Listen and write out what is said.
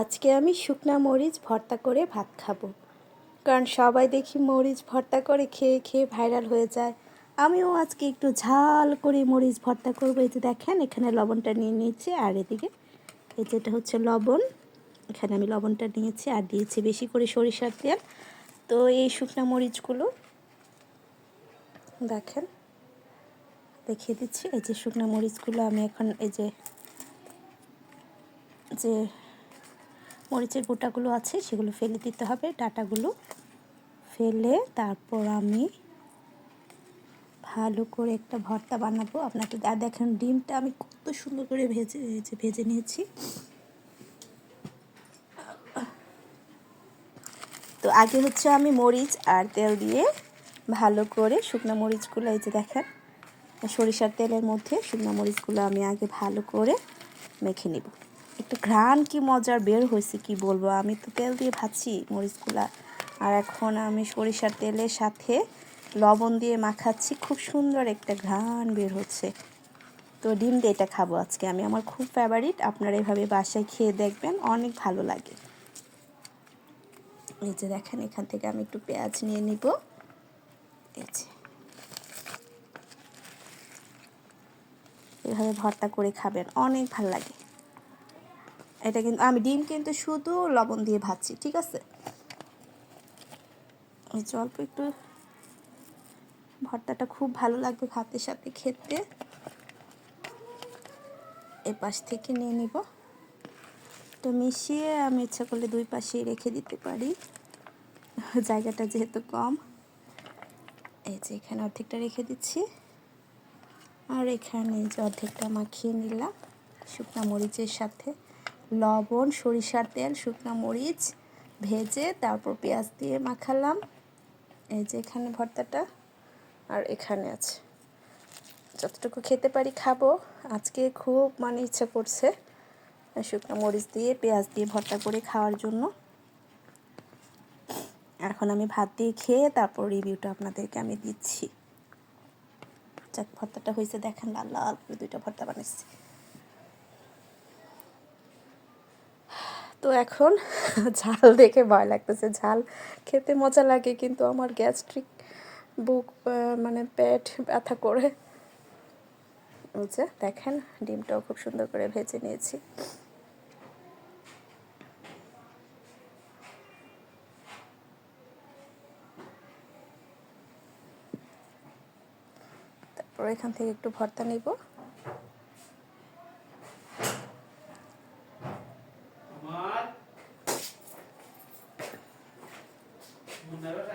আজকে আমি শুকনা মরিচ ভর্তা করে ভাত খাব। কারণ সবাই দেখি মরিচ ভর্তা করে খেয়ে খেয়ে ভাইরাল হয়ে যায়। আমিও আজকে একটু ঝাল করে মরিচ ভর্তা করব। এই যে দেখেন, এখানে লবণটা নিয়ে নিয়েছি। আর এদিকে এই যেটা হচ্ছে লবণ। এখানে আমি লবণটা নিয়েছি আর দিয়েছি বেশি করে সরিষার তেল। তো এই শুকনা মরিচগুলো দেখেন, দেখিয়ে দিচ্ছি। এই যে শুকনো মরিচগুলো আমি এখন এই যে যে মরিচের গোটাগুলো আছে, সেগুলো ফেলে দিতে হবে, ডাটাগুলো ফেলে তারপর আমি ভালো করে একটা ভর্তা বানাবো। আপনাকে দেখেন ডিমটা আমি কত সুন্দর করে ভেজে ভেজে নিয়েছি। তো আগে হচ্ছে আমি মরিচ আর তেল দিয়ে ভালো করে শুকনো মরিচগুলো, এই যে দেখেন, সরিষার তেলের মধ্যে শুকনো মরিচগুলো আমি আগে ভালো করে মেখে নিব। একটু ঘ্রাণ কি মজার বের হয়েছে কি বলব? আমি তো তেল দিয়ে ভাজছি মরিচগুলা। আর এখন আমি সরিষার তেলের সাথে লবণ দিয়ে মাখাচ্ছি। খুব সুন্দর একটা ঘ্রাণ বের হচ্ছে। তো ডিম দিয়ে এটা খাব আজকে। আমি আমার খুব ফেভারিট আপনারা এভাবে বাসায় খেয়ে দেখবেন, অনেক ভালো লাগে। এই যে দেখেন, এখান থেকে আমি একটু পেঁয়াজ নিয়ে নিব। এই যে। এভাবে ভর্তা করে খাবেন, অনেক ভালো লাগে। এটা কিন্তু, আমি ডিম কিন্তু শুধু লবণ দিয়ে ভাজছি, ঠিক আছে? ওই অল্প একটু ভর্তাটা খুব ভালো লাগবে ভাতের সাথে খেতে। এ পাশ থেকে নিয়ে নিব। তো মিশিয়ে আমি ইচ্ছা করলে দুই পাশেই রেখে দিতে পারি। জায়গাটা যেহেতু কম, এই যে এখানে অর্ধেকটা রেখে দিচ্ছি। আর এখানে যে অর্ধেকটা মাখিয়ে নিলাম শুকনো মরিচের সাথে। লবণ, সরিষার তেল, শুকনো মরিচ ভেজে তারপর পেঁয়াজ দিয়ে মাখালাম। এই যে এখানে ভর্তাটা আর এখানে আছে। যতটুকু খেতে পারি খাব। আজকে খুব মানে ইচ্ছা করছে শুকনো মরিচ দিয়ে, পেঁয়াজ দিয়ে ভর্তা করে খাওয়ার জন্য। এখন আমি ভাত দিয়ে খেয়ে তারপর রিভিউটা আপনাদেরকে আমি দিচ্ছি। যাক, ভর্তাটা হয়েছে, দেখেন লাল লাল করে দুইটা ভর্তা বানিয়েছি। তো এখন ঝাল দেখে ভয় লাগতেছে। ঝাল খেতে মজা লাগে, কিন্তু আমার গ্যাস্ট্রিক বুক মানে পেট ব্যথা করে। বুঝছে দেখেন, ডিমটাও খুব সুন্দর করে ভেজে নিয়েছি। তারপর এখান থেকে একটু ভর্তা নিব। bunlara